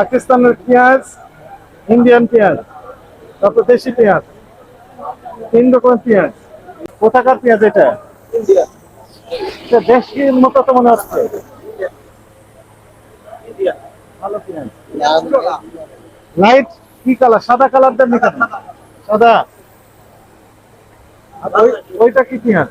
পাকিস্তানের পেঁয়াজ, ইন্ডিয়ান পেঁয়াজ দেশি পেঁয়াজ, তিন পেঁয়াজ। কোথাকার পেঁয়াজ এটা? দেশির মতো তো মনে হচ্ছে। লাইট কি কালার সাদা কালার দেন সাদা। ওইটা কি পেঁয়াজ?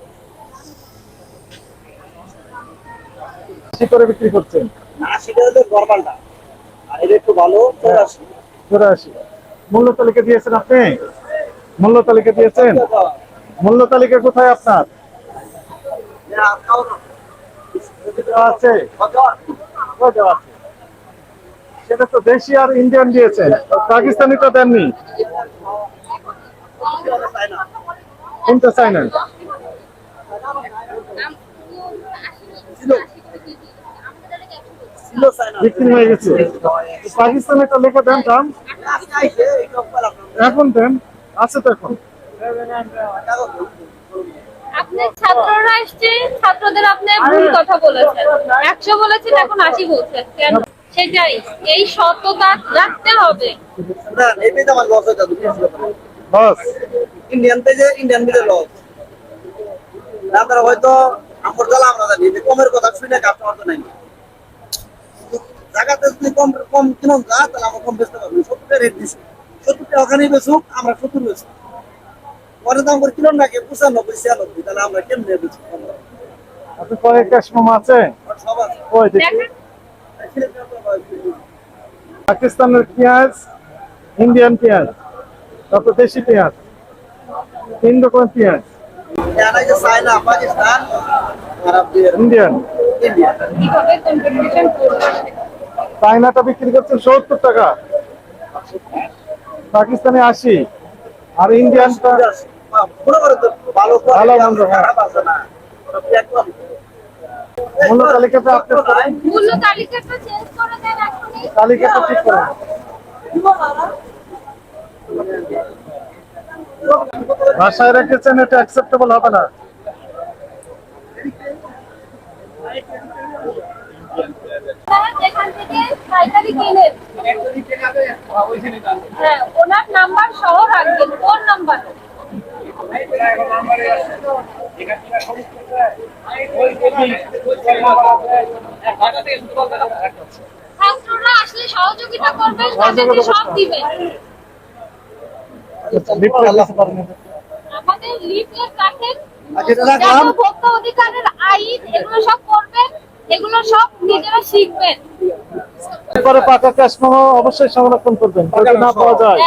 আশি করে বিক্রি করছেন। চৌরাশি। মূল্য তালিকা দিয়েছেন আপনি? মূল্য তালিকা দিয়েছেন? মূল্য তালিকা কোথায় আপনার? আছে? সেটা তো দেশি আর ইন্ডিয়ান দিয়েছেন। পাকিস্তানিটা দেননি। কোনটা চাই না বিক্রি হয়ে গেছে। পাকিস্তানেরটা লেখা দেন দাম। এখন দেন আছে তো এখন। আপনি ছাত্ররা এসছে ছাত্রদের আপনি ভুল কথা বলেছেন। একশো বলেছেন এখন আশি বলছেন। কেন? সেটাই এই সততা রাখতে হবে। বস ইন্ডিয়ান থেকে ইন্ডিয়ান লস আপনারা হয়তো আমার আমরা জানি কমের কথা শুনে কাস্টমার তো নাই। জায়গাতে যদি কম কম কিনুন যা তাহলে আমরা কম বেচতে পারব। সত্তর রেট দিচ্ছি সত্তর টাকা ওখানেই বেচুক আমরা সত্তর বেচুক পরে দাম করে কিনুন নাকি? পঁচানব্বই ছিয়ানব্বই তাহলে আমরা কেমনে বেচুক আপনি পরে ক্যাশ মোমো আছে? সব আছে। ওই দেখি। দেখেন। পাকিস্তানের পেঁয়াজ ইন্ডিয়ান পেঁয়াজ তারপর দেশি পেঁয়াজ তিন রকমের পেঁয়াজ চায়না পাকিস্তান আর ইন্ডিয়ান। চাইনাটা বিক্রি করছেন সত্তর টাকা। পাকিস্তানে আশি। আর ইন্ডিয়ানটা ভালো মন্দ, হ্যাঁ। মূল্য তালিকাটা আপনি মূল্য তালিকাটা চেঞ্জ করে দেন এখনই। তালিকাটা ঠিক করেন। বাসায় রেখেছেন এটা অ্যাকসেপ্টেবল হবে না আপনারা যেখান থেকে পাইকারি কিনেন হ্যাঁ ওনার নাম্বার সহ রাখবেন কোন নাম্বার ছাত্ররা আসলে সহযোগিতা করবেন তাদেরকে সব দিবেন লিফটে দিতে পারেন না। আমাদের লিফলেট রাখেন আচ্ছা। ভোক্তা অধিকারের আইন এগুলো সব করবেন এগুলো সব নিজেরা শিখবেন এরপরে পাকা ক্যাশ মোমো অবশ্যই সংরক্ষণ করবেন। না পাওয়া যায়